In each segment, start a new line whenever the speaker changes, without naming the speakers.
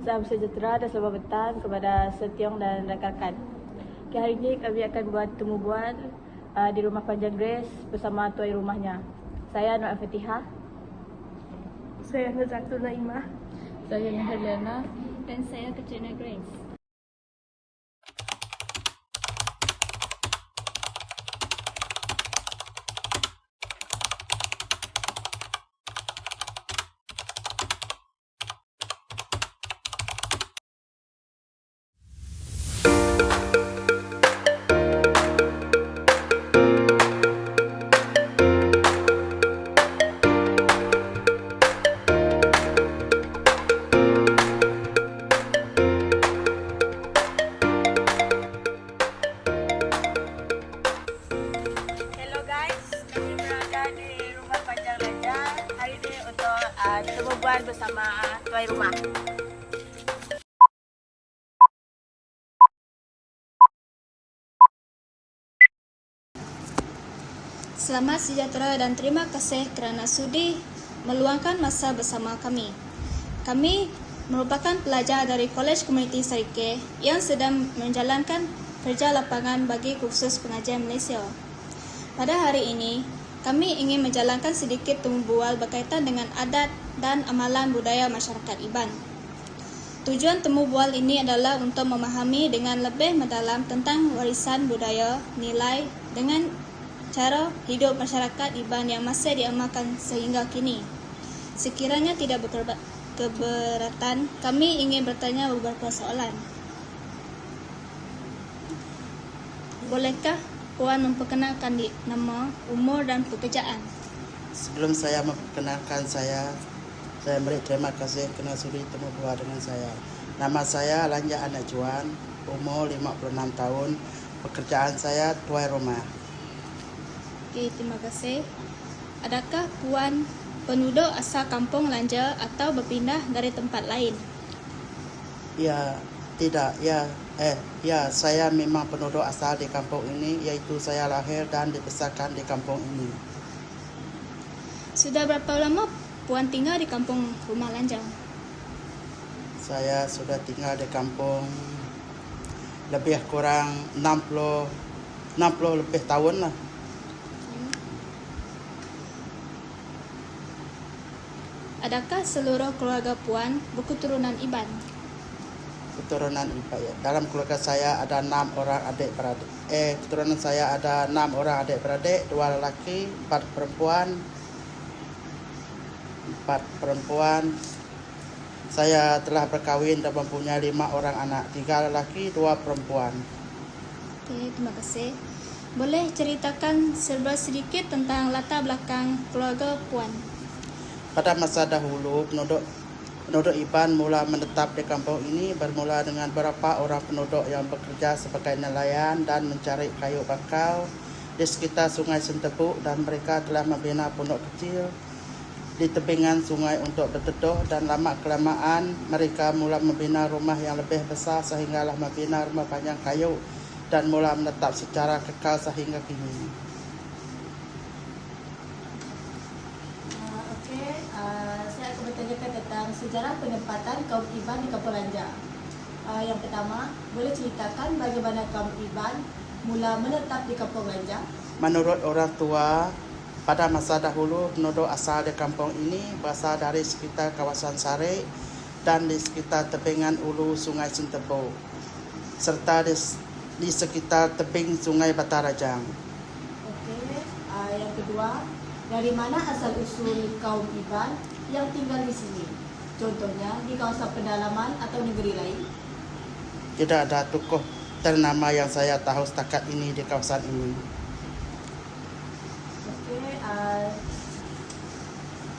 Salam sejahtera dan selamat petang kepada Setiong dan rakan-rakan. Okay, hari ini kami akan buat temu bual uh, di rumah Panjang Grace bersama tuan rumahnya. Saya Nur Al-Fatihah.
Saya Nazatul Naimah.
Saya Helena.
Dan saya Katrina Grace. Selamat sejahtera dan terima kasih kerana sudi meluangkan masa bersama kami. Kami merupakan pelajar dari Kolej Komuniti Sarike yang sedang menjalankan kerja lapangan bagi kursus pengajian Malaysia. Pada hari ini, kami ingin menjalankan sedikit temu bual berkaitan dengan adat dan amalan budaya masyarakat Iban. Tujuan temu bual ini adalah untuk memahami dengan lebih mendalam tentang warisan budaya, nilai dengan cara hidup masyarakat Iban yang masih diamalkan sehingga kini. Sekiranya tidak berkerba- keberatan, kami ingin bertanya beberapa soalan. Bolehkah Puan memperkenalkan di nama, umur dan pekerjaan?
Sebelum saya memperkenalkan saya, saya beri terima kasih kerana sudi temu bual dengan saya. Nama saya Lanja Anak Juan, umur 56 tahun, pekerjaan saya tuai rumah.
Okey, terima kasih. Adakah Puan penduduk asal kampung Lanja atau berpindah dari tempat lain?
Ya, tidak, ya, eh, ya, saya memang penduduk asal di kampung ini, iaitu saya lahir dan dibesarkan di kampung ini.
Sudah berapa lama Puan tinggal di kampung rumah Lanjang?
Saya sudah tinggal di kampung lebih kurang 60 60 lebih tahun lah.
Adakah seluruh keluarga Puan berketurunan Iban?
keturunan ibu ya. Dalam keluarga saya ada enam orang adik beradik. Eh, keturunan saya ada enam orang adik beradik, dua lelaki, empat perempuan. Empat perempuan. Saya telah berkahwin dan mempunyai lima orang anak, tiga lelaki, dua perempuan.
Okey, terima kasih. Boleh ceritakan serba sedikit tentang latar belakang keluarga Puan?
Pada masa dahulu, penduduk penduduk Iban mula menetap di kampung ini bermula dengan beberapa orang penduduk yang bekerja sebagai nelayan dan mencari kayu bakau di sekitar sungai Sentebuk dan mereka telah membina pondok kecil di tebingan sungai untuk berteduh dan lama kelamaan mereka mula membina rumah yang lebih besar sehinggalah membina rumah panjang kayu dan mula menetap secara kekal sehingga kini.
Uh, Okey, uh, saya akan bertanyakan tentang sejarah penempatan kaum Iban di Kampung Lanja. Uh, yang pertama, boleh ceritakan bagaimana kaum Iban mula menetap di Kampung Lanja?
Menurut orang tua, pada masa dahulu penduduk asal di kampung ini berasal dari sekitar kawasan Sare dan di sekitar tebingan ulu Sungai Sentebuk serta di, di sekitar tebing Sungai Batarajang.
Okey, uh, yang kedua, dari mana asal usul kaum Iban yang tinggal di sini? Contohnya di kawasan pedalaman atau negeri lain?
Tidak ada tokoh ternama yang saya tahu setakat ini di kawasan ini.
Okey, uh,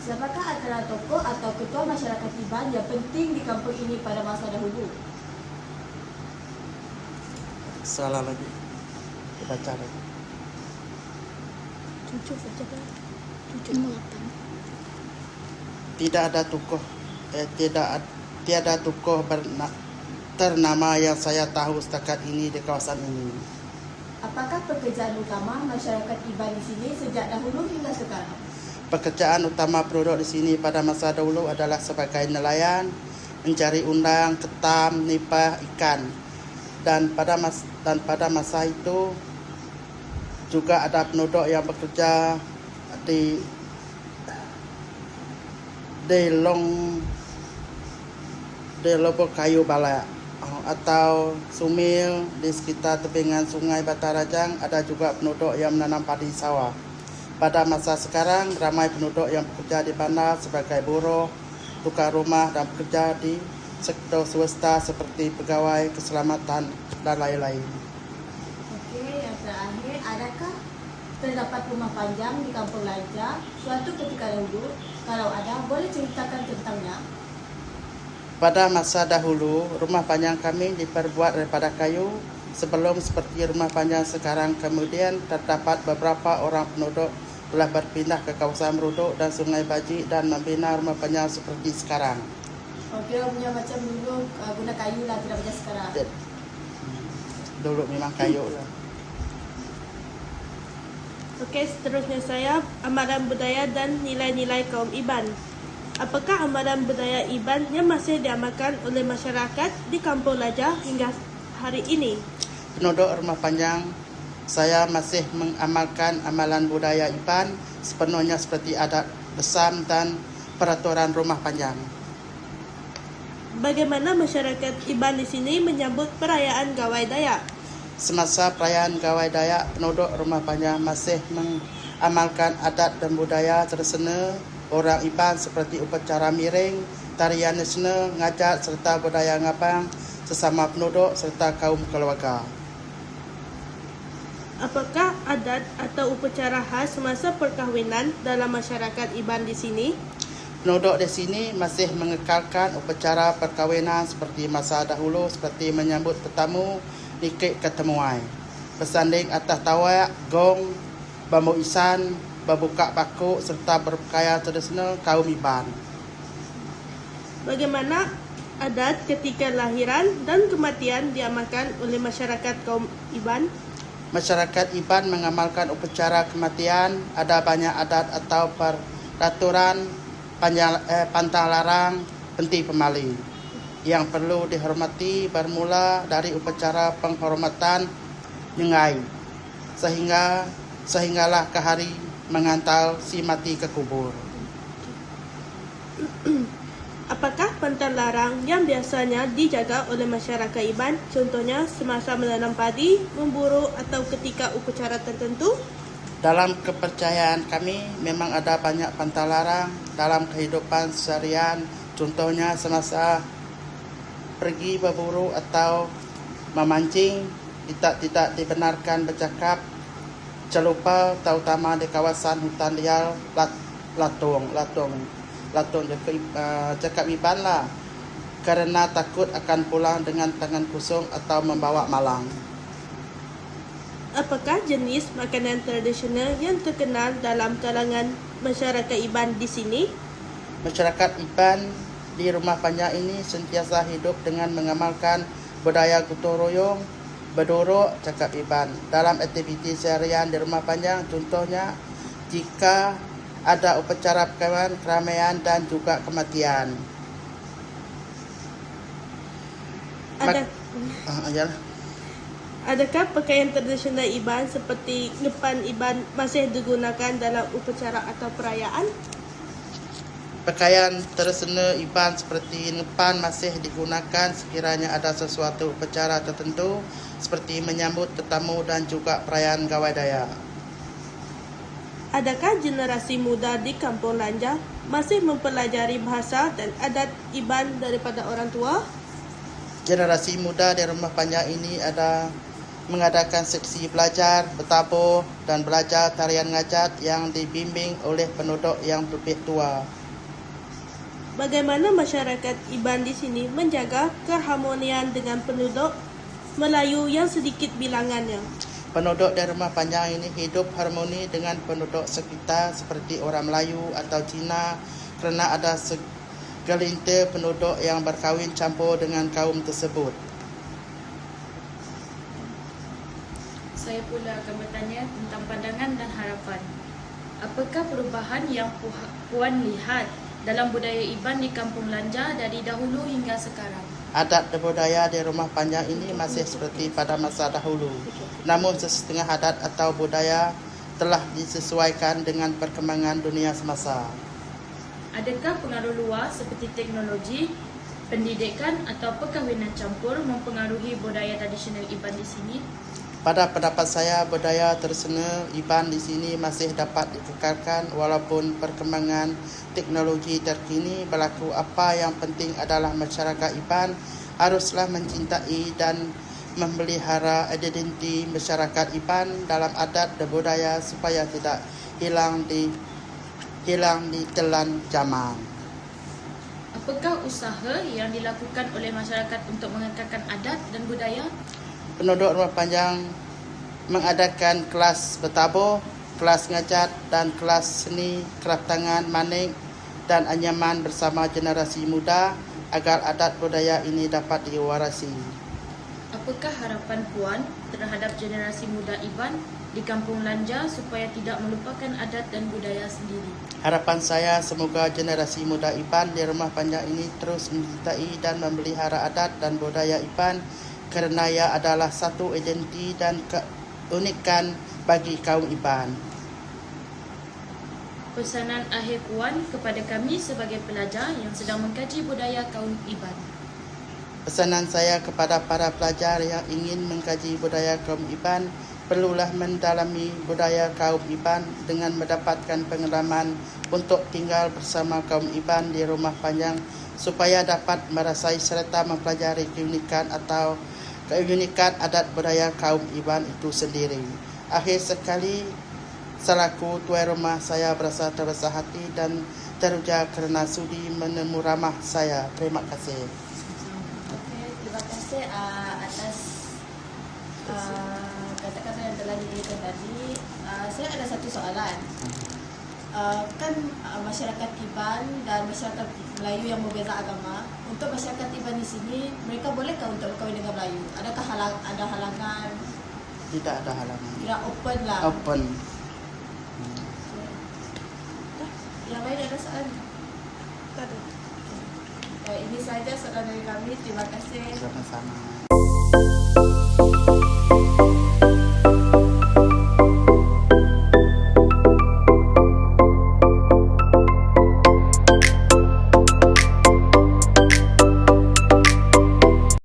siapakah antara tokoh atau ketua masyarakat Iban yang penting di kampung ini pada masa dahulu?
Salah lagi. Baca lagi.
Cucu saja kan? Cucu melapan.
Tidak ada tokoh eh, tidak ad- tiada tokoh berna, ternama yang saya tahu setakat ini di kawasan ini.
Apakah pekerjaan utama masyarakat Iban di sini sejak dahulu hingga sekarang?
Pekerjaan utama penduduk di sini pada masa dahulu adalah sebagai nelayan mencari undang, ketam, nipah, ikan. Dan pada mas dan pada masa itu juga ada penduduk yang bekerja di di long di lubuk kayu balak Oh, atau sumil di sekitar tebingan sungai Batarajang ada juga penduduk yang menanam padi sawah. Pada masa sekarang ramai penduduk yang bekerja di bandar sebagai buruh, tukar rumah dan bekerja di sektor swasta seperti pegawai keselamatan dan lain-lain.
Okey, yang terakhir, adakah terdapat rumah panjang di Kampung Laja suatu ketika dahulu? Kalau ada, boleh ceritakan tentangnya?
Pada masa dahulu, rumah panjang kami diperbuat daripada kayu sebelum seperti rumah panjang sekarang. Kemudian terdapat beberapa orang penduduk telah berpindah ke kawasan Meruduk dan Sungai Baji dan membina rumah panjang seperti sekarang.
Okey, punya macam dulu uh, guna kayu lah, tidak macam sekarang.
Dulu memang kayu lah.
Okey, seterusnya saya amalan budaya dan nilai-nilai kaum Iban. Apakah amalan budaya Iban yang masih diamalkan oleh masyarakat di Kampung Laja hingga hari ini?
Penduduk rumah panjang, saya masih mengamalkan amalan budaya Iban sepenuhnya seperti adat besam dan peraturan rumah panjang.
Bagaimana masyarakat Iban di sini menyambut perayaan Gawai Dayak?
Semasa perayaan Gawai Dayak, penduduk rumah panjang masih mengamalkan adat dan budaya tradisional orang Iban seperti upacara miring, tarian nasional, ngajak serta budaya ngabang sesama penduduk serta kaum keluarga.
Apakah adat atau upacara khas semasa perkahwinan dalam masyarakat Iban di sini?
Penduduk di sini masih mengekalkan upacara perkahwinan seperti masa dahulu seperti menyambut tetamu, nikik ketemuai. Bersanding atas tawak, gong, bambu isan, berbuka bakuk serta berpakaian tradisional kaum Iban.
Bagaimana adat ketika lahiran dan kematian diamalkan oleh masyarakat kaum Iban?
Masyarakat Iban mengamalkan upacara kematian, ada banyak adat atau peraturan panjang, eh, pantang larang penti pemali yang perlu dihormati bermula dari upacara penghormatan nyengai sehingga sehinggalah ke hari mengantar si mati ke kubur.
Apakah pantang larang yang biasanya dijaga oleh masyarakat Iban, contohnya semasa menanam padi, memburu atau ketika upacara tertentu?
Dalam kepercayaan kami memang ada banyak pantang larang dalam kehidupan seharian. Contohnya semasa pergi berburu atau memancing tidak tidak dibenarkan bercakap celupa terutama di kawasan hutan liar lat, Latung Latung Latung cakap, uh, cakap iban lah kerana takut akan pulang dengan tangan kosong atau membawa malang.
Apakah jenis makanan tradisional yang terkenal dalam kalangan masyarakat Iban di sini?
Masyarakat Iban di rumah panjang ini sentiasa hidup dengan mengamalkan budaya gotong royong, berdorok cakap Iban dalam aktiviti seharian di rumah panjang contohnya jika ada upacara perkawinan, keramaian dan juga kematian.
Ada,
Ah, ajalah.
adakah pakaian tradisional Iban seperti ngepan Iban masih digunakan dalam upacara atau perayaan?
Pakaian tradisional Iban seperti nepan masih digunakan sekiranya ada sesuatu upacara tertentu seperti menyambut tetamu dan juga perayaan Gawai Daya.
Adakah generasi muda di Kampung Lanja masih mempelajari bahasa dan adat Iban daripada orang tua?
Generasi muda di rumah panjang ini ada mengadakan seksi belajar, bertabur dan belajar tarian ngajat yang dibimbing oleh penduduk yang lebih tua.
Bagaimana masyarakat Iban di sini menjaga keharmonian dengan penduduk Melayu yang sedikit bilangannya?
Penduduk di rumah panjang ini hidup harmoni dengan penduduk sekitar seperti orang Melayu atau Cina kerana ada segelintir penduduk yang berkahwin campur dengan kaum tersebut.
Saya pula akan bertanya tentang pandangan dan harapan. Apakah perubahan yang pu- Puan lihat dalam budaya Iban di Kampung Lanja dari dahulu hingga sekarang.
Adat dan budaya di rumah panjang ini masih seperti pada masa dahulu. Namun sesetengah adat atau budaya telah disesuaikan dengan perkembangan dunia semasa.
Adakah pengaruh luar seperti teknologi, pendidikan atau perkahwinan campur mempengaruhi budaya tradisional Iban di sini?
Pada pendapat saya, budaya tradisional Iban di sini masih dapat dikekalkan walaupun perkembangan teknologi terkini berlaku. Apa yang penting adalah masyarakat Iban haruslah mencintai dan memelihara identiti masyarakat Iban dalam adat dan budaya supaya tidak hilang di hilang di telan zaman.
Apakah usaha yang dilakukan oleh masyarakat untuk mengekalkan adat dan budaya?
Penduduk rumah panjang mengadakan kelas bertabur, kelas ngajar dan kelas seni keraftangan manik dan anyaman bersama generasi muda agar adat budaya ini dapat diwarisi.
Apakah harapan Puan terhadap generasi muda Iban di Kampung Lanja supaya tidak melupakan adat dan budaya sendiri?
Harapan saya semoga generasi muda Iban di rumah panjang ini terus mencintai dan memelihara adat dan budaya Iban kerana ia adalah satu identiti dan keunikan bagi kaum Iban.
Pesanan akhir Puan kepada kami sebagai pelajar yang sedang mengkaji budaya kaum Iban.
Pesanan saya kepada para pelajar yang ingin mengkaji budaya kaum Iban perlulah mendalami budaya kaum Iban dengan mendapatkan pengalaman untuk tinggal bersama kaum Iban di rumah panjang supaya dapat merasai serta mempelajari keunikan atau keunikan adat budaya kaum Iban itu sendiri. Akhir sekali, selaku tuan rumah saya berasa terbesar hati dan teruja kerana sudi menemu ramah saya. Terima kasih.
Okey, terima kasih uh, atas uh, kata-kata yang telah diberikan tadi. Uh, saya ada satu soalan. Uh, kan uh, masyarakat Iban dan masyarakat Melayu yang berbeza agama, untuk masyarakat Iban di sini, mereka bolehkah untuk berkahwin dengan Melayu? Adakah halang, ada halangan?
Tidak ada halangan.
Tidak open lah.
Open.
Yang lain ada soalan?
Tak ada.
Uh, ini saja soalan dari kami. Terima kasih.
Sama-sama.